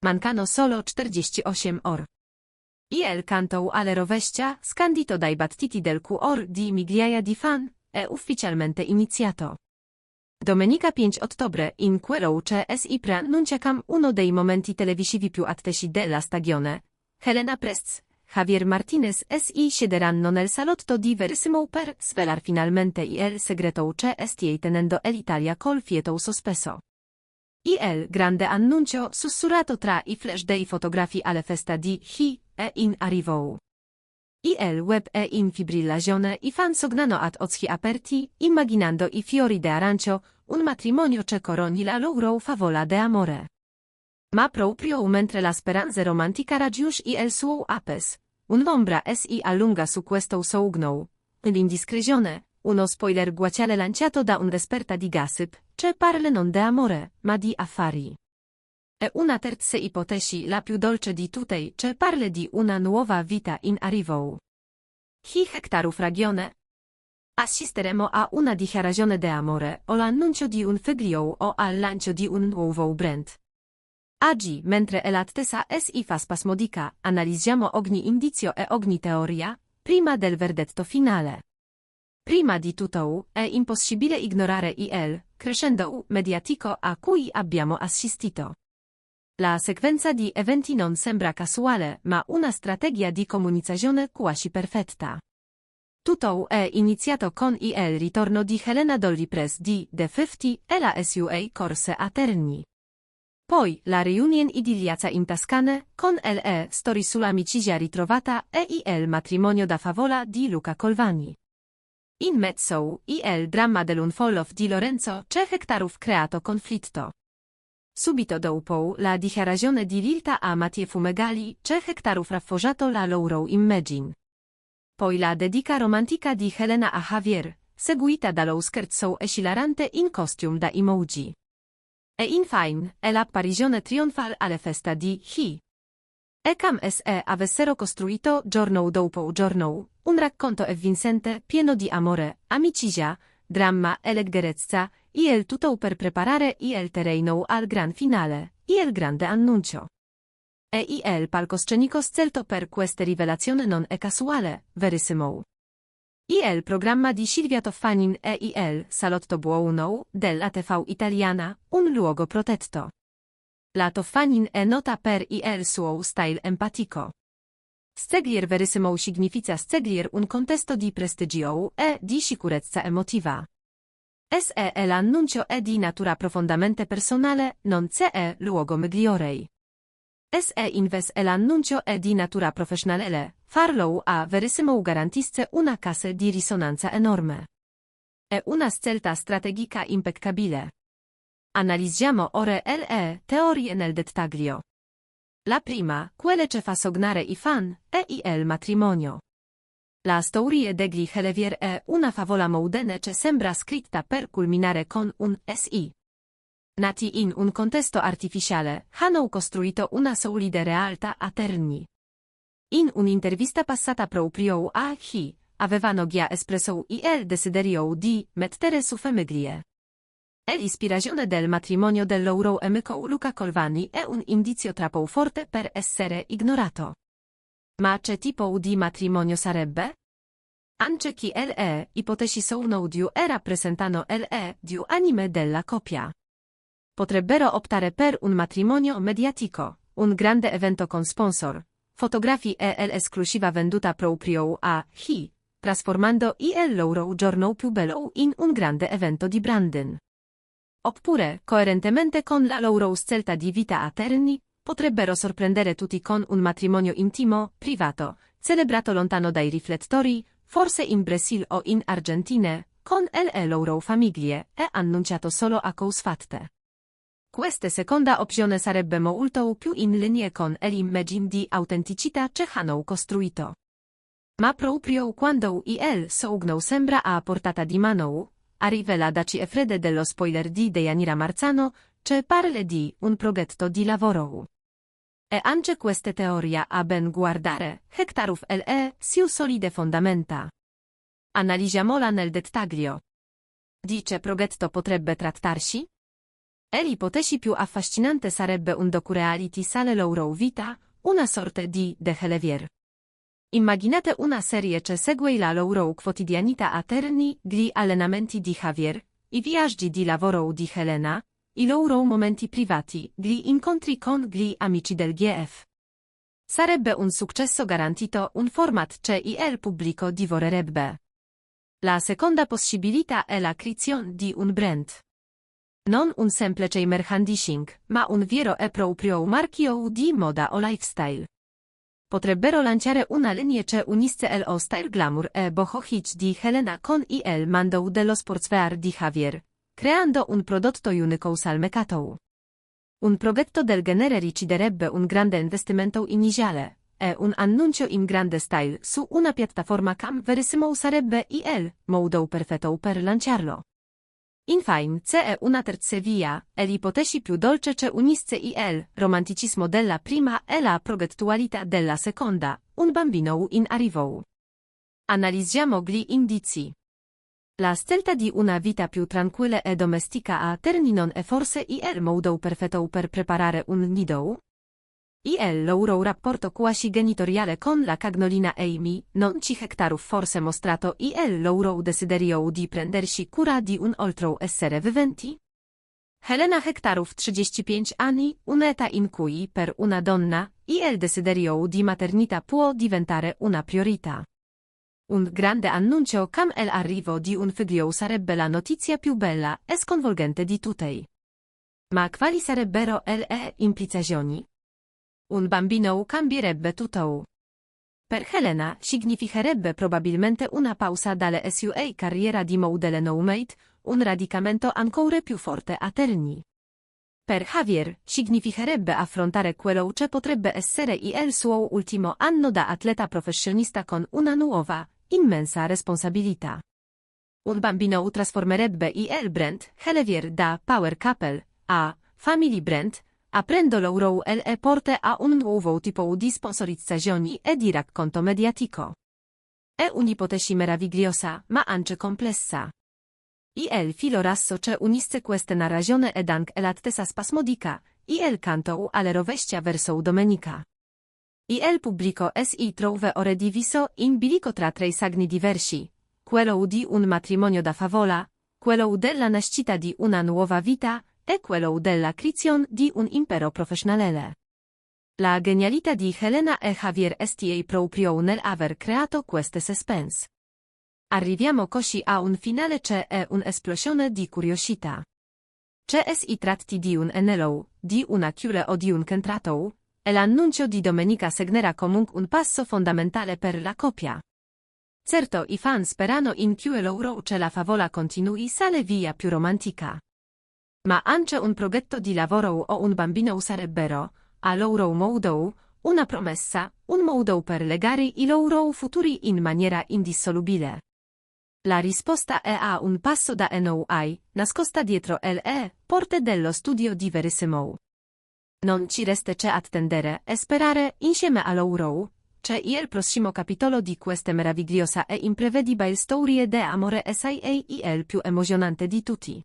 Mancano solo 48 or. Il cantou alle rovescia, scandito dai battiti del cuor di migliaia di fan, e ufficialmente iniziato. Domenica 5 ottobre in quello c'è si pronunciacam uno dei momenti televisivi più attesi della stagione. Helena Prests, Javier Martinez si siederanno nel salotto di Verisimo per svelar finalmente il segreto c'è stiei tenendo l'Italia col fieto sospeso. Il grande annuncio sussurrato tra i flash dei fotografi alle festa di Hi e in arrivo. Il web e in fibrillazione i fan sognano ad occhi aperti, immaginando i fiori de arancio, un matrimonio che coroni la loro favola de amore. Ma proprio mentre la speranza romantica raggiunge il suo apice, un'ombra si allunga su questo sogno. L'indiscrezione, uno spoiler guaciale lanciato da un esperta di gossip, che parla non de amore, ma di affari. E una terza ipotesi la più dolce di tutte, che parla di una nuova vita in arrivo. Chi hektarów regione? Assisteremo a una dichiarazione de amore o l'annuncio di un figlio o al lancio di un nuovo brand. Oggi, mentre è l'attesa si fa spasmodica, analizziamo ogni indizio e ogni teoria, prima del verdetto finale. Prima di tutto, è impossibile ignorare il crescendo mediatico a cui abbiamo assistito. La sequenza di eventi non sembra casuale, ma una strategia di comunicazione quasi perfetta. Tutto è iniziato con il ritorno di Helena Dolly Press di The 50 e la SUA Corse a Terni. Poi la reunion idilliaca in Tascane, con LE story sull'amicizia ritrovata e il matrimonio da favola di Luca Colvani. In mezzo, il dramma dell'unfollow di Lorenzo c'è hektarów creato conflitto. Subito dopo la dichiarazione di Lilta a Mattie Fumegali c'è hektarów rafforzato la loro immagine. Poi la dedica romantica di Helena a Javier, seguita dallo scherzo esilarante in costume da emoji. E infine, è l'apparizione trionfal alle festa di Hi. E cam se avessero costruito giorno dopo giorno, un racconto avvincente pieno di amore, amicizia, dramma e leggerezza, il tutto per preparare il terreno al gran finale, il grande annuncio. E il palcoscenico scelto per queste rivelazioni non è casuale, verissimo. Il programma di Silvia Toffanin e il Salotto Buono della TV italiana, un luogo protetto. La Toffanin è nota per il suo style empatico. Steglier verissimo significa steglier un contesto di prestigio e di sicurezza emotiva. SE l'annuncio è di natura profondamente personale, non c'è luogo migliore. SE Inves e l'annuncio è di natura professionale, farlo a verissimo garantisse una cassa di risonanza enorme. È una scelta strategica impeccabile. Analizziamo ora le teorie nel dettaglio. La prima, quelle che fa sognare i fan, è il matrimonio. La storia degli Helevier è una favola moderne che sembra scritta per culminare con un SI. Nati in un contesto artificiale, hanno costruito una solide realtà a Terni. In un'intervista passata proprio a Hi, avevano già espresso il desiderio di mettere su famiglie. E l'ispirazione del matrimonio del loro amico Luca Colvani è un indizio troppo forte per essere ignorato. Ma che tipo di matrimonio sarebbe? Anche chi LE ipotesi sono di e rappresentano LE di anime della coppia. Potrebbero optare per un matrimonio mediatico, un grande evento con sponsor, fotografi e l'esclusiva venduta proprio a Hi, trasformando il loro giorno più bello in un grande evento di branding. Oppure, coerentemente con la loro scelta di vita a Terni, potrebbero sorprendere tutti con un matrimonio intimo, privato, celebrato lontano dai riflettori, forse in Brasile o in Argentina, con le loro famiglie, e annunciato solo a cause fatte. Questa seconda opzione sarebbe molto più in linea con l'immagine di autenticità che hanno costruito. Ma proprio quando il sogno sembra a portata di mano, arriva la daci e fredde dello spoiler di Deianira Marzano, che parla di un progetto di lavoro. E anche questa teoria a ben guardare, hektarów LE, siu solide fondamenta. Analizziamola nel dettaglio. Di che progetto potrebbe trattarsi? È l'ipotesi più affascinante sarebbe un docu-reality sale loro vita, una sorte di The Helevier. Immaginate una serie che segue la loro quotidianità a terni gli allenamenti di Javier, i viaggi di lavoro di Helena, i loro momenti privati, gli incontri con gli amici del GF. Sarebbe un successo garantito, un format che il pubblico divorerebbe. La seconda possibilità è la creazione di un brand. Non un semplice merchandising, ma un vero e proprio marchio di moda o lifestyle. Potrebbero lanciare una linea che unisse lo style glamour e bohochic di Helena con il mando dello sportswear di Javier, creando un prodotto unico al mercato. Un progetto del genere richiederebbe un grande investimento iniziale, e un annuncio in grande style su una piattaforma cam verissimo sarebbe il modo perfetto per lanciarlo. Infine, c'è è una terza via, e l'ipotesi più dolce che unisse il romanticismo della prima e la progettualità della seconda, un bambino in arrivo. Analizziamo gli indizi. La scelta di una vita più tranquilla e domestica a Terninon è forse il modo perfetto per preparare un nido? Il loro rapporto quasi genitoriale con la cagnolina Amy, non ci hektarów forse mostrato il loro desiderio di prendersi cura di un altro essere viventi? Helena hektarów 35 anni, un'età in cui per una donna, il desiderio di maternità può diventare una priorità. Un grande annuncio cam el arrivo di un figlio sarebbe la notizia più bella e sconvolgente di tutte. Ma quali sarebbero le implicazioni? Un bambino cambierebbe tutto. Per Helena significherebbe probabilmente una pausa dalle sua carriera di modele no-mate, un radicamento ancora più forte a terni. Per Javier significherebbe affrontare quello che potrebbe essere il suo ultimo anno da atleta professionista con una nuova, immensa responsabilità. Un bambino trasformerebbe il brand Helevier da Power Couple a Family Brand, aprendo loro le porte a un nuovo tipo di sponsorizzazioni e di racconto mediatico. È un'ipotesi meravigliosa, ma anche complessa. Il filo rasso che unisse queste narrazione ed anche l'attesa spasmodica, il canto alle rovescia verso domenica. Il pubblico si trove ore diviso in bilico tra tre sagni diversi, quello di un matrimonio da favola, quello della nascita di una nuova vita e quello della creazione di un impero professionale. La genialità di Helena e Javier sta proprio nell'aver creato queste suspense. Arriviamo così a un finale che è un'esplosione di curiosità. C'è si tratti di un anello, di una chiure o di un contratto, e l'annuncio di domenica segnerà comunque un passo fondamentale per la coppia. Certo i fan sperano in più loro che la favola continui sale via più romantica. Ma anche un progetto di lavoro o un bambino sarebbero, a loro modo, una promessa, un modo per legare i loro futuri in maniera indissolubile. La risposta è a un passo da NOI, nascosta dietro le porte dello studio di Verissimo. Non ci resta che attendere e sperare insieme a loro che il prossimo capitolo di questa meravigliosa e imprevedibile storia de amore sia il più emozionante di tutti.